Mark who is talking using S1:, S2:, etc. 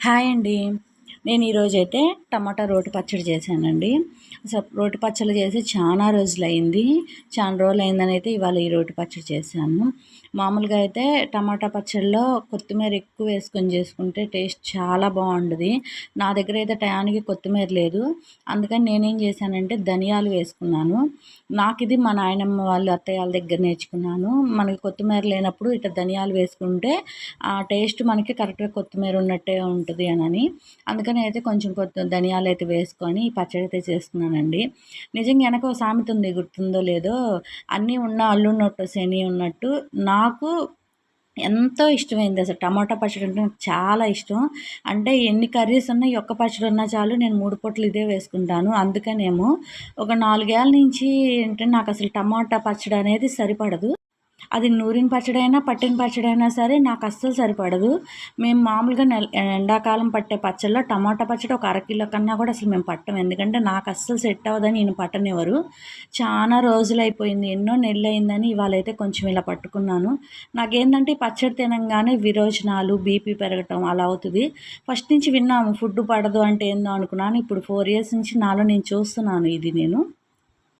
S1: Hi అండి నేను ఈరోజైతే టమాటా రోటి పచ్చడి చేశానండి. సో రోటి పచ్చడి చేసి చాలా రోజులు అయింది చాలా రోజులు అయిందని అయితే ఇవాళ ఈ రోటి పచ్చడి చేశాను. మామూలుగా అయితే టమాటా పచ్చడిలో కొత్తిమీర ఎక్కువ వేసుకొని చేసుకుంటే టేస్ట్ చాలా బాగుంటుంది నా దగ్గర అయితే టయానికి కొత్తిమీర లేదు. అందుకని నేనేం చేశానంటే ధనియాలు వేసుకున్నాను. నాకు ఇది మా నాయనమ్మ వాళ్ళ అత్తయ్య వాళ్ళ దగ్గర నేర్చుకున్నాను. మనకి కొత్తిమీర లేనప్పుడు ఇట్లా ధనియాలు వేసుకుంటే ఆ టేస్ట్ మనకి కరెక్ట్గా కొత్తిమీర ఉన్నట్టే ఉంటుంది అని అందుకని అయితే కొంచెం కొత్త ధనియాలు అయితే వేసుకొని పచ్చడి అయితే చేస్తున్నానండి. నిజంగా వెనక సామెత ఉంది గుర్తుందో లేదో? అన్నీ ఉన్న అల్లున్నట్టు శని ఉన్నట్టు. నాకు ఎంతో ఇష్టమైంది అసలు టమాటా పచ్చడి అంటే నాకు చాలా ఇష్టం. అంటే ఎన్ని కర్రీస్ ఉన్నా ఒక్క పచ్చడి ఉన్నా చాలు నేను మూడు పొట్లు ఇదే వేసుకుంటాను. అందుకనేమో ఒక నాలుగేళ్ళ నుంచి ఏంటంటే నాకు అసలు టమాటా పచ్చడి అనేది సరిపడదు. అది నూరిన పచ్చడి అయినా పట్టిన పచ్చడి అయినా సరే నాకు అస్సలు సరిపడదు. మేము మామూలుగా నెల ఎండాకాలం పట్టే పచ్చళ్ళలో టమాటా పచ్చడి ఒక అరకిలో కన్నా కూడా అసలు మేము పట్టం. ఎందుకంటే నాకు అస్సలు సెట్ అవ్వదని నేను పట్టనివ్వరు. చాలా రోజులు అయిపోయింది ఎన్నో నెలలు అయిందని ఇవాళ అయితే కొంచెం ఇలా పట్టుకున్నాను. నాకేంటంటే పచ్చడి తినంగానే విరోచనాలు బీపీ పెరగటం అలా అవుతుంది. ఫస్ట్ నుంచి విన్నాము ఫుడ్ పడదు అంటే ఏందో అనుకున్నాను. ఇప్పుడు ఫోర్ ఇయర్స్ నుంచి నాలో నేను చూస్తున్నాను ఇది నేను.